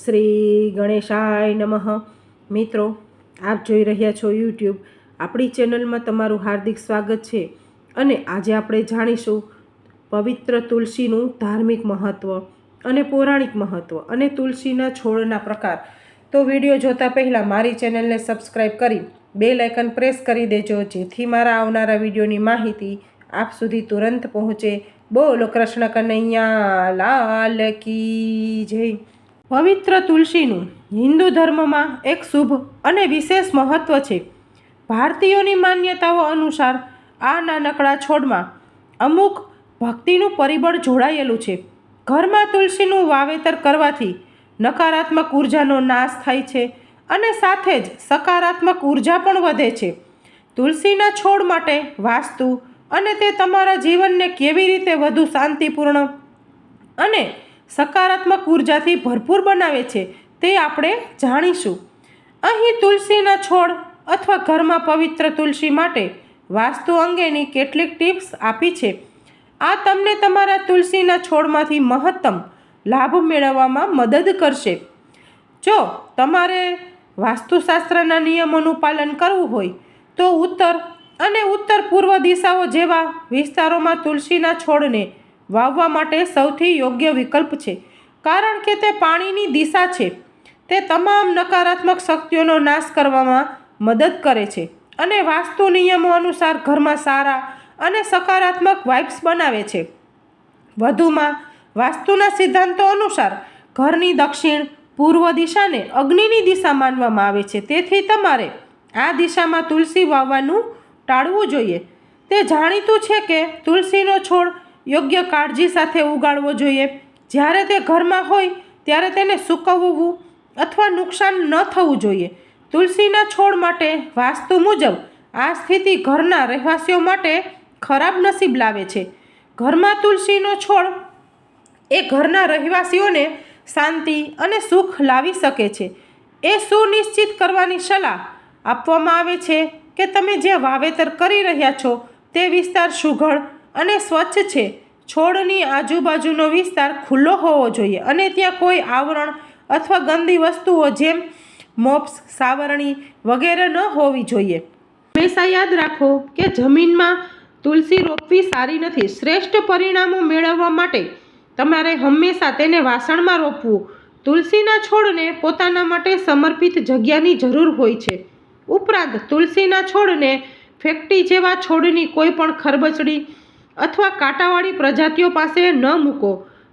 શ્રી ગણેશાય નમઃ. મિત્રો, આપ જોઈ રહ્યા છો યુટ્યુબ. આપણી ચેનલમાં તમારું હાર્દિક સ્વાગત છે અને આજે આપણે જાણીશું પવિત્ર તુલસીનું ધાર્મિક મહત્ત્વ અને પૌરાણિક મહત્ત્વ અને તુલસીના છોડના પ્રકાર. તો વીડિયો જોતા પહેલાં મારી ચેનલને સબસ્ક્રાઈબ કરી બે લાઇકન પ્રેસ કરી દેજો, જેથી મારા આવનારા વિડીયોની માહિતી આપ સુધી તુરંત પહોંચે. બોલો કૃષ્ણ કનૈયા, લાલ કી જય. પવિત્ર તુલસીનું હિન્દુ ધર્મમાં એક શુભ અને વિશેષ મહત્વ છે. ભારતીયોની માન્યતાઓ અનુસાર આ નાનકડા છોડમાં અમુક ભક્તિનું પરિબળ જોડાયેલું છે. ઘરમાં તુલસીનું વાવેતર કરવાથી નકારાત્મક ઉર્જાનો નાશ થાય છે અને સાથે જ સકારાત્મક ઊર્જા પણ વધે છે. તુલસીના છોડ માટે વાસ્તુ અને તે તમારા જીવનને કેવી રીતે વધુ શાંતિપૂર્ણ અને સકારાત્મક ઉર્જાથી ભરપૂર બનાવે છે, તે આપણે જાણીશું. અહીં તુલસીના છોડ અથવા ઘરમાં પવિત્ર તુલસી માટે વાસ્તુ અંગેની કેટલીક ટિપ્સ આપી છે. આ તમને તમારા તુલસીના છોડમાંથી મહત્તમ લાભ મેળવવામાં મદદ કરશે. જો તમારે વાસ્તુશાસ્ત્રના નિયમોનું પાલન કરવું હોય, તો ઉત્તર અને ઉત્તર પૂર્વ દિશાઓ જેવા વિસ્તારોમાં તુલસીના છોડને વાવવા માટે સૌથી યોગ્ય વિકલ્પ છે. કારણ કે તે પાણીની દિશા છે. તે તમામ નકારાત્મક શક્તિઓનો નાશ કરવામાં મદદ કરે છે અને વાસ્તુ નિયમો અનુસાર ઘરમાં સારા અને સકારાત્મક વાઇબ્સ બનાવે છે. વધુમાં, વાસ્તુના સિદ્ધાંતો અનુસાર ઘરની દક્ષિણ પૂર્વ દિશાને અગ્નિની દિશા માનવામાં આવે છે. તેથી તમારે આ દિશામાં તુલસી વાવવાનું ટાળવું જોઈએ. તે જાણીતું છે કે તુલસીનો છોડ યોગ્ય કાળજી સાથે ઉગાડવો જોઈએ. જ્યારે તે ઘરમાં હોય, ત્યારે તેને સૂકવવું અથવા નુકસાન ન થવું જોઈએ. તુલસીના છોડ માટે વાસ્તુ મુજબ, આ સ્થિતિ ઘરના રહેવાસીઓ માટે ખરાબ નસીબ લાવે છે. ઘરમાં તુલસીનો છોડ એ ઘરના રહેવાસીઓને શાંતિ અને સુખ લાવી શકે છે. એ સુનિશ્ચિત કરવાની સલાહ આપવામાં આવે છે કે તમે જે વાવેતર કરી રહ્યા છો, તે વિસ્તાર સુઘડ અને સ્વચ્છ છે. છોડની આજુબાજુનો વિસ્તાર ખુલ્લો હોવો જોઈએ અને ત્યાં કોઈ આવરણ અથવા ગંદી વસ્તુઓ જેમ મોપ્સ, સાવરણી વગેરે ન હોવી જોઈએ. હંમેશા યાદ રાખો કે જમીનમાં તુલસી રોપવી સારી નથી. શ્રેષ્ઠ પરિણામો મેળવવા માટે તમારે હંમેશા તેને વાસણમાં રોપવું. તુલસીના છોડને પોતાના માટે સમર્પિત જગ્યાની જરૂર હોય છે. ઉપરાંત તુલસીના છોડને ફેક્ટી જેવા છોડની કોઈ પણ ખરબચડી અથવા કાંટાવાળી પ્રજાતિઓ પાસે ન મૂકો.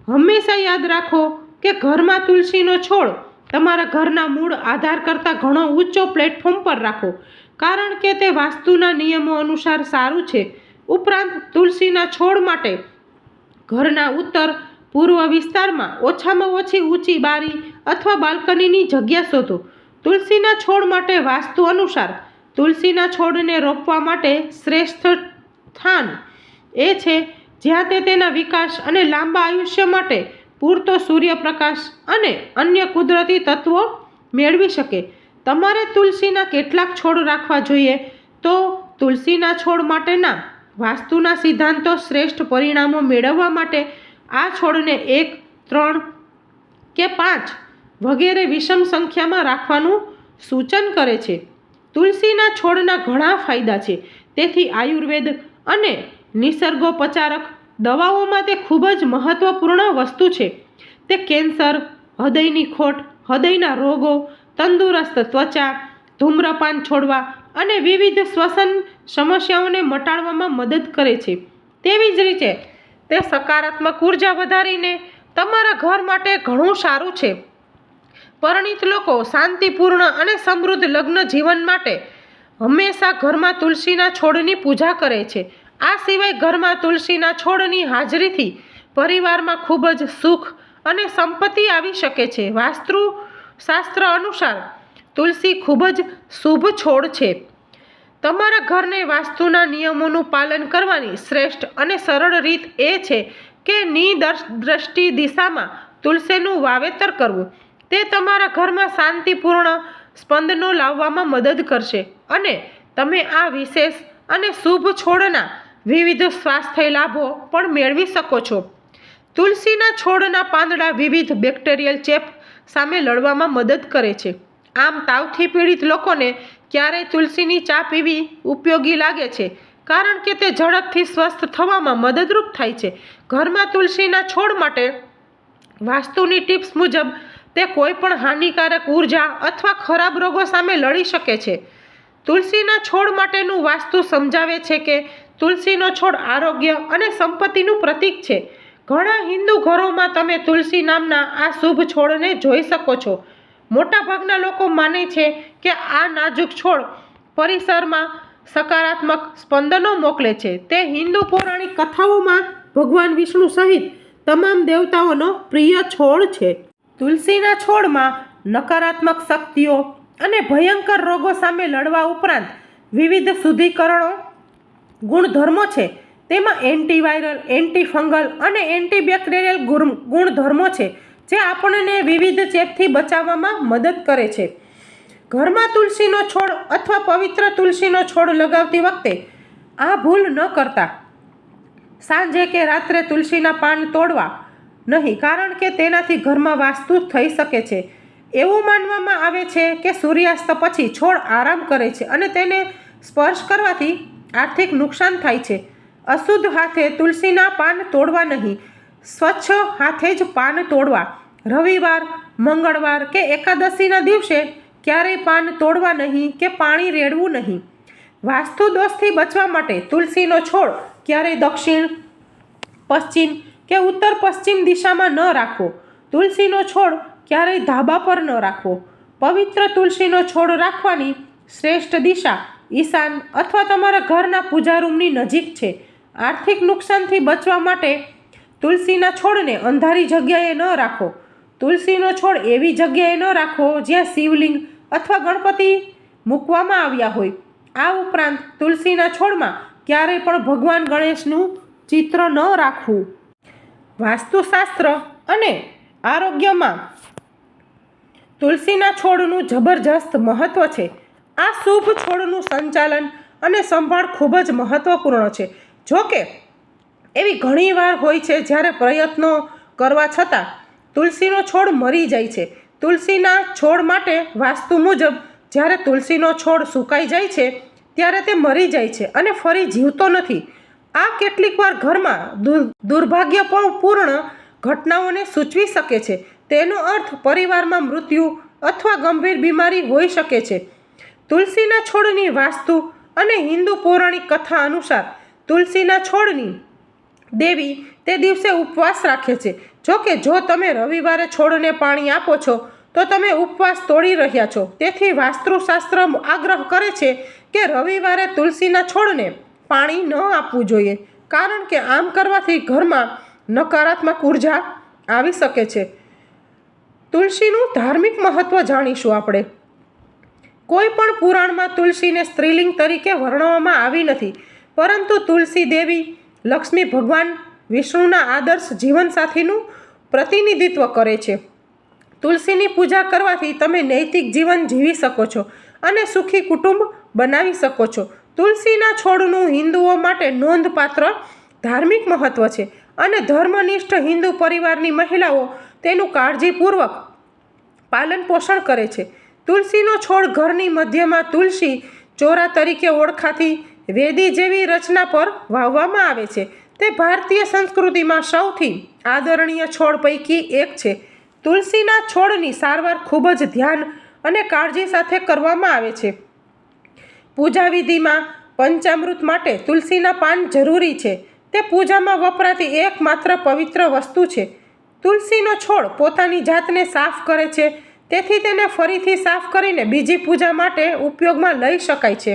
હંમેશા યાદ રાખો કે ઘરમાં તુલસીનો છોડ તમારા ઘરના મૂળ આધાર કરતાં ઘણો ઊંચો પ્લેટફોર્મ પર રાખો. કારણ કે તે વાસ્તુના નિયમો અનુસાર સારું છે. ઉપરાંત તુલસીના છોડ માટે ઘરના ઉત્તર, પૂર્વ વિસ્તારમાં ઓછામાં ઓછી ઊંચી બારી અથવા બાલ્કનીની જગ્યા શોધો. તુલસીના છોડ માટે વાસ્તુ અનુસાર તુલસીના છોડને રોપવા માટે શ્રેષ્ઠ સ્થાન એ છે, જ્યાં તે તેના વિકાસ અને લાંબા આયુષ્ય માટે પૂરતો સૂર્યપ્રકાશ અને અન્ય કુદરતી તત્વો મેળવી શકે. તમારે તુલસીના કેટલાક છોડ રાખવા જોઈએ તો તુલસીના છોડ માટેના વાસ્તુના સિદ્ધાંતો શ્રેષ્ઠ પરિણામો મેળવવા માટે આ છોડને એક, ત્રણ કે પાંચ વગેરે વિષમ સંખ્યામાં રાખવાનું સૂચન કરે છે. તુલસીના છોડના ઘણા ફાયદા છે. તેથી આયુર્વેદ અને નિસર્ગોપચારક દવાઓમાં તે ખૂબ જ મહત્વપૂર્ણ વસ્તુ છે. તે કેન્સર, હૃદયની ખોટ, હૃદયના રોગો, તંદુરસ્ત ત્વચા, ધૂમ્રપાન છોડવા અને વિવિધ શ્વસન સમસ્યાઓને મટાડવામાં મદદ કરે છે. તેવી જ રીતે, તે સકારાત્મક ઊર્જા વધારીને તમારા ઘર માટે ઘણું સારું છે. પરિણીત લોકો શાંતિપૂર્ણ અને સમૃદ્ધ લગ્ન જીવન માટે હંમેશા ઘરમાં તુલસીના છોડની પૂજા કરે છે. આ સિવાય ઘરમાં તુલસીના છોડની હાજરીથી પરિવારમાં ખૂબ જ સુખ અને સંપત્તિ આવી શકે છે. વાસ્તુ શાસ્ત્ર અનુસાર તુલસી ખૂબ જ શુભ છોડ છે. તમારા ઘરને વાસ્તુના નિયમોનું પાલન કરવાની શ્રેષ્ઠ અને સરળ રીત એ છે કે દ્રષ્ટિ દિશામાં તુલસીનું વાવેતર કરવું. તે તમારા ઘરમાં શાંતિપૂર્ણ સ્પંદનો લાવવામાં મદદ કરશે અને તમે આ વિશેષ અને શુભ છોડના વિવિધ સ્વાસ્થ્ય લાભો પણ મેળવી શકો છો. તુલસીના છોડના પાંદડા વિવિધ બેક્ટેરિયલ ચેપ સામે લડવામાં મદદ કરે છે. આમ તાવથી પીડિત લોકોને ક્યારેય તુલસીની ચા પીવી ઉપયોગી લાગે છે, કારણ કે તે ઝડપથી સ્વસ્થ થવામાં મદદરૂપ થાય છે. ઘરમાં તુલસીના છોડ માટે વાસ્તુની ટિપ્સ મુજબ, તે કોઈ પણ હાનિકારક ઊર્જા અથવા ખરાબ રોગો સામે લડી શકે છે. તુલસીના છોડ માટેનું વાસ્તુ સમજાવે છે કે તુલસીનો છોડ આરોગ્ય અને સંપત્તિનું પ્રતીક છે. ઘણા હિન્દુ ઘરોમાં તમે તુલસી નામના આ શુભ છોડને જોઈ શકો છો. મોટાભાગના લોકો માને છે કે આ નાજુક છોડ પરિસરમાં સકારાત્મક સ્પંદનો મોકલે છે. તે હિન્દુ પૌરાણિક કથાઓમાં ભગવાન વિષ્ણુ સહિત તમામ દેવતાઓનો પ્રિય છોડ છે. તુલસીના છોડમાં નકારાત્મક શક્તિઓ અને ભયંકર રોગો સામે લડવા ઉપરાંત વિવિધ શુદ્ધિકરણો ગુણધર્મો છે. તેમાં એન્ટીવાયરલ એન્ટીફંગલ અને એન્ટીબેક્ટેરિયલ ગુણ- ગુણધર્મો છે, જે આપણને વિવિધ ચેપથી બચાવવામાં મદદ કરે છે. ઘરમાં તુલસીનો છોડ અથવા પવિત્ર તુલસીનો છોડ લગાવતી વખતે આ ભૂલ ન કરતા. સાંજે કે રાત્રે તુલસીના પાન તોડવા નહીં, કારણ કે તેનાથી ઘરમાં વાસ્તુ થઈ શકે છે. એવું માનવામાં આવે છે કે સૂર્યાસ્ત પછી છોડ આરામ કરે છે અને તેને સ્પર્શ કરવાથી આર્થિક નુકસાન થાય છે. અશુદ્ધ હાથે તુલસીના પાન તોડવા નહીં. સ્વચ્છ હાથે જ પાન તોડવા. રવિવાર, મંગળવાર કે એકાદશીના દિવસે ક્યારેય પાન તોડવા નહીં કે પાણી રેડવું નહીં. વાસ્તુ દોષથી બચવા માટે તુલસીનો છોડ ક્યારેય દક્ષિણ, પશ્ચિમ કે ઉત્તર પશ્ચિમ દિશામાં ન રાખવો. તુલસીનો છોડ ક્યારેય ધાબા પર ન રાખવો. પવિત્ર તુલસીનો છોડ રાખવાની શ્રેષ્ઠ દિશા ઈશાન અથવા તમારા ઘરના પૂજા રૂમની નજીક છે. આર્થિક નુકસાનથી બચવા માટે તુલસીના છોડને અંધારી જગ્યાએ ન રાખો. તુલસીનો છોડ એવી જગ્યાએ ન રાખો જ્યાં શિવલિંગ અથવા ગણપતિ મૂકવામાં આવ્યા હોય. આ ઉપરાંત તુલસીના છોડમાં ક્યારેય પણ ભગવાન ગણેશનું ચિત્ર ન રાખવું. વાસ્તુશાસ્ત્ર અને આરોગ્યમાં તુલસીના છોડનું જબરજસ્ત મહત્ત્વ છે. આ શુભ છોડનું સંચાલન અને સંભાળ ખૂબ જ મહત્વપૂર્ણ છે. જો કે એવી ઘણીવાર હોય છે જ્યારે પ્રયત્નો કરવા છતાં તુલસીનો છોડ મરી જાય છે. તુલસીના છોડ માટે વાસ્તુ મુજબ, જ્યારે તુલસીનો છોડ સુકાઈ જાય છે, ત્યારે તે મરી જાય છે અને ફરી જીવતો નથી. આ કેટલીક વાર ઘરમાં દુર- દુર્ભાગ્યપૂર્ણ ઘટનાઓને સૂચવી શકે છે. તેનો અર્થ પરિવારમાં મૃત્યુ અથવા ગંભીર બીમારી હોઈ શકે છે. તુલસીના છોડની વાસ્તુ અને હિન્દુ પૌરાણિક કથા અનુસાર તુલસીના છોડની દેવી તે દિવસે ઉપવાસ રાખે છે. જો કે જો તમે રવિવારે છોડને પાણી આપો છો, તો તમે ઉપવાસ તોડી રહ્યા છો. તેથી વાસ્તુશાસ્ત્ર આગ્રહ કરે છે કે રવિવારે તુલસીના છોડને પાણી ન આપવું જોઈએ, કારણ કે આમ કરવાથી ઘરમાં નકારાત્મક ઊર્જા આવી શકે છે. તુલસીનું ધાર્મિક મહત્ત્વ જાણીશું આપણે. કોઈ પણ પુરાણમાં તુલસીને સ્ત્રીલિંગ તરીકે વર્ણવવામાં આવી નથી, પરંતુ તુલસી દેવી, લક્ષ્મી ભગવાન, વિષ્ણુના આદર્શ જીવનસાથીનું પ્રતિનિધિત્વ કરે છે. તુલસીની પૂજા કરવાથી તમે નૈતિક જીવન જીવી શકો છો અને સુખી કુટુંબ બનાવી શકો છો. તુલસીના છોડનું હિન્દુઓ માટે નોંધપાત્ર ધાર્મિક મહત્વ છે અને ધર્મનિષ્ઠ હિન્દુ પરિવારની મહિલાઓ તેનું કાળજીપૂર્વક પાલન પોષણ કરે છે. તુલસીનો છોડ ઘરની મધ્યમાં તુલસી ચોરા તરીકે ઓળખાતી વેદી જેવી રચના પર વાવવામાં આવે છે. તે ભારતીય સંસ્કૃતિમાં સૌથી આદરણીય છોડ પૈકી એક છે. તુલસીના છોડની સારવાર ખૂબ જ ધ્યાન અને કાળજી સાથે કરવામાં આવે છે. પૂજા વિધિમાં પંચામૃત માટે તુલસીના પાન જરૂરી છે. તે પૂજામાં વપરાતી એકમાત્ર પવિત્ર વસ્તુ છે. તુલસીનો છોડ પોતાની જાતને સાફ કરે છે તેથી તેને ફરીથી સાફ કરીને બીજી પૂજા માટે ઉપયોગમાં લઈ શકાય છે.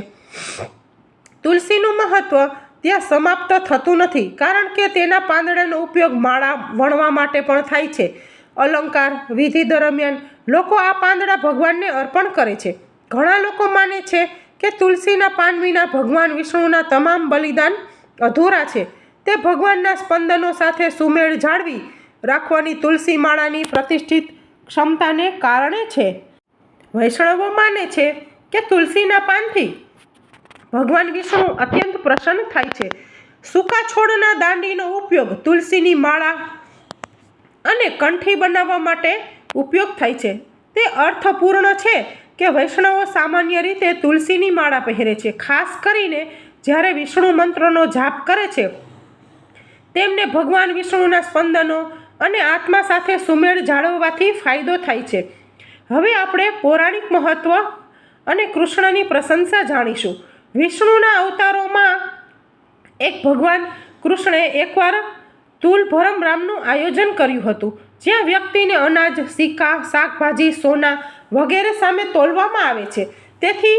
તુલસીનું મહત્ત્વ ત્યાં સમાપ્ત થતું નથી, કારણ કે તેના પાંદડાનો ઉપયોગ માળા વણવા માટે પણ થાય છે. અલંકાર, વિધિ દરમિયાન લોકો આ પાંદડા ભગવાનને અર્પણ કરે છે. ઘણા લોકો માને છે કે તુલસીના પાન વિના ભગવાન વિષ્ણુના તમામ બલિદાન અધૂરા છે. તે ભગવાનના સ્પંદનો સાથે સુમેળ જાળવી રાખવાની તુલસી માળાની પ્રતિષ્ઠિત ક્ષમતાને કારણે છે. વૈષ્ણવો માને છે કે તુલસીના પાનથી ભગવાન વિષ્ણુ અત્યંત પ્રસન્ન થાય છે. સૂકા છોડના દાંડીનો ઉપયોગ તુલસીની માળા અને કંઠી બનાવવા માટે ઉપયોગ થાય છે. તે અર્થપૂર્ણ છે કે વૈષ્ણવો સામાન્ય રીતે તુલસીની માળા પહેરે છે, ખાસ કરીને જ્યારે વિષ્ણુ મંત્રનો જાપ કરે છે. તેમને ભગવાન વિષ્ણુના સ્પંદનો અને આત્મા સાથે સુમેળ જાળવવાથી ફાયદો થાય છે. હવે આપણે પૌરાણિક મહત્વ અને કૃષ્ણની પ્રશંસા જાણીશું. વિષ્ણુના અવતારોમાં એક ભગવાન કૃષ્ણે એકવાર તુલભરમ રામનું આયોજન કર્યું હતું, જ્યાં વ્યક્તિને અનાજ, સિક્કા, શાકભાજી, સોના વગેરે સામે તોલવામાં આવે છે. તેથી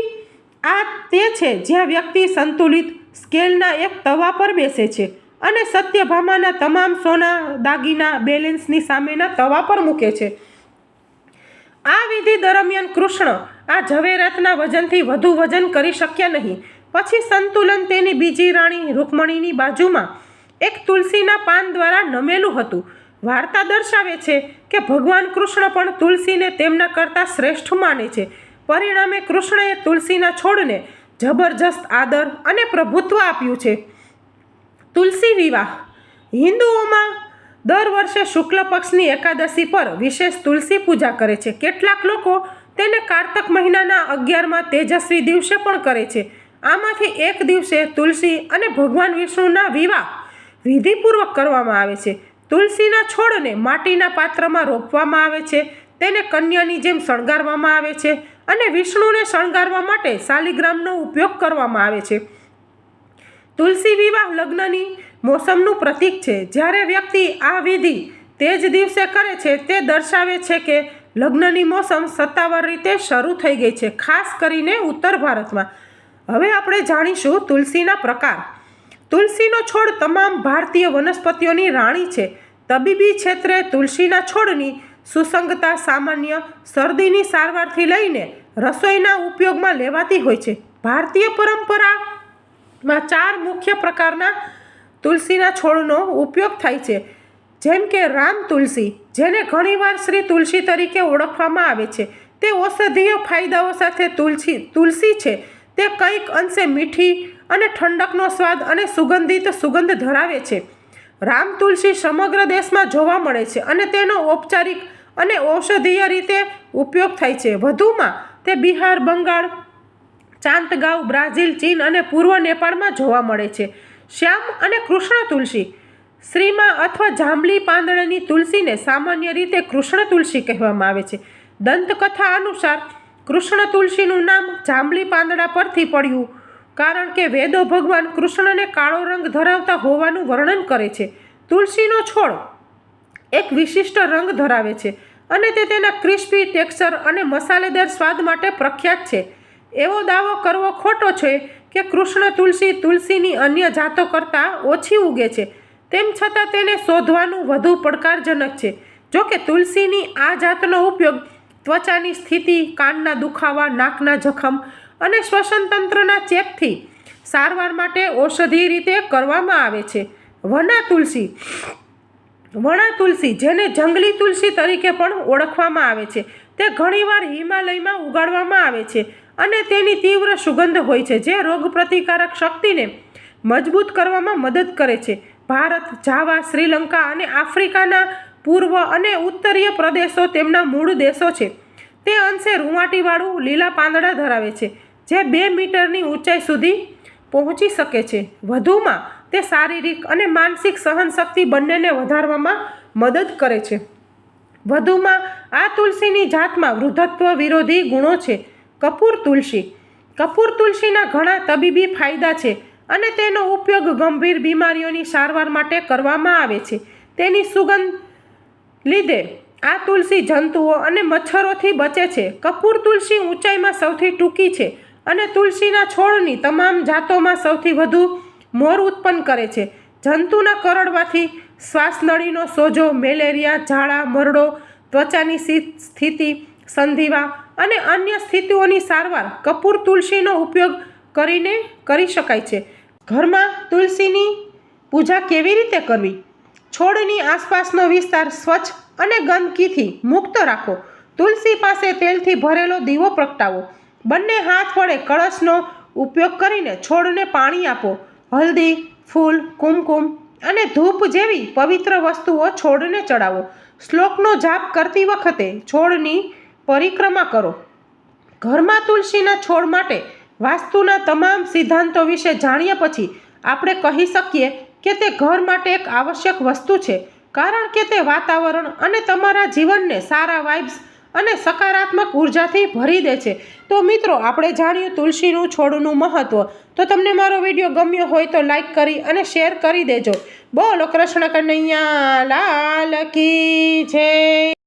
આ તે છે જ્યાં વ્યક્તિ સંતુલિત, સ્કેલના એક તવા પર બેસે છે. અને સત્યભામાના તમામ સોના દાગીના બેલેન્સની સામેના તવા પર મૂકે છે. આ વિધિ દરમિયાન કૃષ્ણ આ ઝવેરાતના વજનથી વધુ વજન કરી શક્યા નહીં. પછી સંતુલન તેની બીજી રાણી રૂકમણીની બાજુમાં એક તુલસીના પાન દ્વારા નમેલું હતું. વાર્તા દર્શાવે છે કે ભગવાન કૃષ્ણ પણ તુલસીને તેમના કરતાં શ્રેષ્ઠ માને છે. પરિણામે કૃષ્ણએ તુલસીના છોડને જબરજસ્ત આદર અને પ્રભુત્વ આપ્યું છે. તુલસી વિવાહ. હિન્દુઓમાં દર વર્ષે શુક્લ પક્ષની એકાદશી પર વિશેષ તુલસી પૂજા કરે છે. કેટલાક લોકો તેને કારતક મહિનાના અગિયારમાં તેજસ્વી દિવસે પણ કરે છે. આમાંથી એક દિવસે તુલસી અને ભગવાન વિષ્ણુના વિવાહ વિધિપૂર્વક કરવામાં આવે છે. તુલસીના છોડને માટીના પાત્રમાં રોપવામાં આવે છે. તેને કન્યાની જેમ શણગારવામાં આવે છે અને વિષ્ણુને શણગારવા માટે શાલિગ્રામનો ઉપયોગ કરવામાં આવે છે. તુલસી વિવાહ લગ્નની મોસમનું પ્રતીક છે. જ્યારે વ્યક્તિ આ વિધિ તે જ દિવસે કરે છે, તે દર્શાવે છે કે લગ્નની મોસમ સત્તાવાર રીતે શરૂ થઈ ગઈ છે, ખાસ કરીને ઉત્તર ભારતમાં. હવે આપણે જાણીશું તુલસીના પ્રકાર. તુલસીનો છોડ તમામ ભારતીય વનસ્પતિઓની રાણી છે. તબીબી ક્ષેત્રે તુલસીના છોડની સુસંગતા સામાન્ય શરદીની સારવારથી લઈને રસોઈના ઉપયોગમાં લેવાતી હોય છે. ભારતીય પરંપરામાં ચાર મુખ્ય પ્રકારના તુલસીના છોડનો ઉપયોગ થાય છે. જેમ કે રામ તુલસી, જેને ઘણીવાર શ્રી તુલસી તરીકે ઓળખવામાં આવે છે. તે ઔષધીય ફાયદાઓ સાથે તુલસી તુલસી છે. તે કંઈક અંશે મીઠી અને ઠંડકનો સ્વાદ અને સુગંધિત સુગંધ ધરાવે છે. રામ તુલસી સમગ્ર દેશમાં જોવા મળે છે અને તેનો ઔપચારિક અને ઔષધીય રીતે ઉપયોગ થાય છે. વધુમાં, તે બિહાર, બંગાળ ચાંતગાંવ બ્રાઝિલ, ચીન અને પૂર્વ નેપાળમાં જોવા મળે છે. શ્યામ અને કૃષ્ણ તુલસી. શ્રીમાં અથવા જાંબલી પાંદડાની તુલસીને સામાન્ય રીતે કૃષ્ણ તુલસી કહેવામાં આવે છે. દંતકથા અનુસાર, કૃષ્ણ તુલસીનું નામ જાંબલી પાંદડા પરથી પડ્યું, કારણ કે વેદો ભગવાન કૃષ્ણને કાળો રંગ ધરાવતા હોવાનું વર્ણન કરે છે. તુલસીનો છોડ એક વિશિષ્ટ રંગ ધરાવે છે અને તે તેના ક્રિસ્પી ટેક્સચર અને મસાલેદાર સ્વાદ માટે પ્રખ્યાત છે. એવો દાવો કરવો ખોટો છે કે કૃષ્ણ તુલસી તુલસીની અન્ય જાતો કરતાં ઓછી ઉગે છે. તેમ છતાં તેને શોધવાનું વધુ પડકારજનક છે. જો કે તુલસીની આ જાતનો ઉપયોગ ત્વચાની સ્થિતિ, કાનના દુખાવા, નાકના જખમ અને શ્વસનતંત્રના ચેપથી સારવાર માટે ઔષધિ રીતે કરવામાં આવે છે. વના તુલસી. વણા તુલસી જેને જંગલી તુલસી તરીકે પણ ઓળખવામાં આવે છે. તે ઘણીવાર હિમાલયમાં ઉગાડવામાં આવે છે. અને તેની તીવ્ર સુગંધ હોય છે, જે રોગ પ્રતિકારક શક્તિને મજબૂત કરવામાં મદદ કરે છે. ભારત, જાવા, શ્રીલંકા અને આફ્રિકાના પૂર્વ અને ઉત્તરીય પ્રદેશો તેમના મૂળ દેશો છે. તે અંશે રૂંવાટીવાળું લીલા પાંદડા ધરાવે છે, જે બે મીટરની ઊંચાઈ સુધી પહોંચી શકે છે. વધુમાં, તે શારીરિક અને માનસિક સહનશક્તિ બંનેને વધારવામાં મદદ કરે છે. વધુમાં, આ તુલસીની જાતમાં વૃદ્ધત્વ વિરોધી ગુણો છે. કપૂર તુલસી. કપૂર તુલસીના ઘણા તબીબી ફાયદા છે અને તેનો ઉપયોગ ગંભીર બીમારીઓની સારવાર માટે કરવામાં આવે છે. તેની સુગંધ લીધે આ તુલસી જંતુઓ અને મચ્છરોથી બચે છે. કપૂર તુલસી ઊંચાઈમાં સૌથી ટૂંકી છે અને તુલસીના છોડની તમામ જાતોમાં સૌથી વધુ મોર ઉત્પન્ન કરે છે. જંતુના કરડવાથી શ્વાસનળીનો સોજો, મેલેરિયા, ઝાડા, મરડો, ત્વચાની સ્થિતિ, સંધિવા અને અન્ય સ્થિતિઓની સારવાર કપૂર તુલસીનો ઉપયોગ કરીને કરી શકાય છે. ઘરમાં તુલસીની પૂજા કેવી રીતે કરવી? છોડની આસપાસનો વિસ્તાર સ્વચ્છ અને ગંદકીથી મુક્ત રાખો. તુલસી પાસે તેલથી ભરેલો દીવો પ્રગટાવો. બંને હાથ વડે કળશનો ઉપયોગ કરીને છોડને પાણી આપો. હલ્દી, ફૂલ, કુમકુમ અને ધૂપ જેવી પવિત્ર વસ્તુઓ છોડને ચડાવો. શ્લોકનો જાપ કરતી વખતે છોડની પરિક્રમા કરો. ઘરમાં તુલસીના છોડ માટે વાસ્તુના તમામ સિદ્ધાંતો વિશે જાણ્યા પછી આપણે કહી શકીએ કે તે ઘર માટે એક આવશ્યક વસ્તુ છે, કારણ કે તે વાતાવરણ અને તમારા જીવનને સારા વાઇબ્સ અને સકારાત્મક ઉર્જાથી ભરી દે છે. તો મિત્રો, આપણે જાણ્યું તુલસીનું છોડનું મહત્ત્વ તો તમને મારો વીડિયો ગમ્યો હોય તો લાઈક કરી અને શેર કરી દેજો. બોલો, કૃષ્ણ કનૈયા, લાલ કી જય!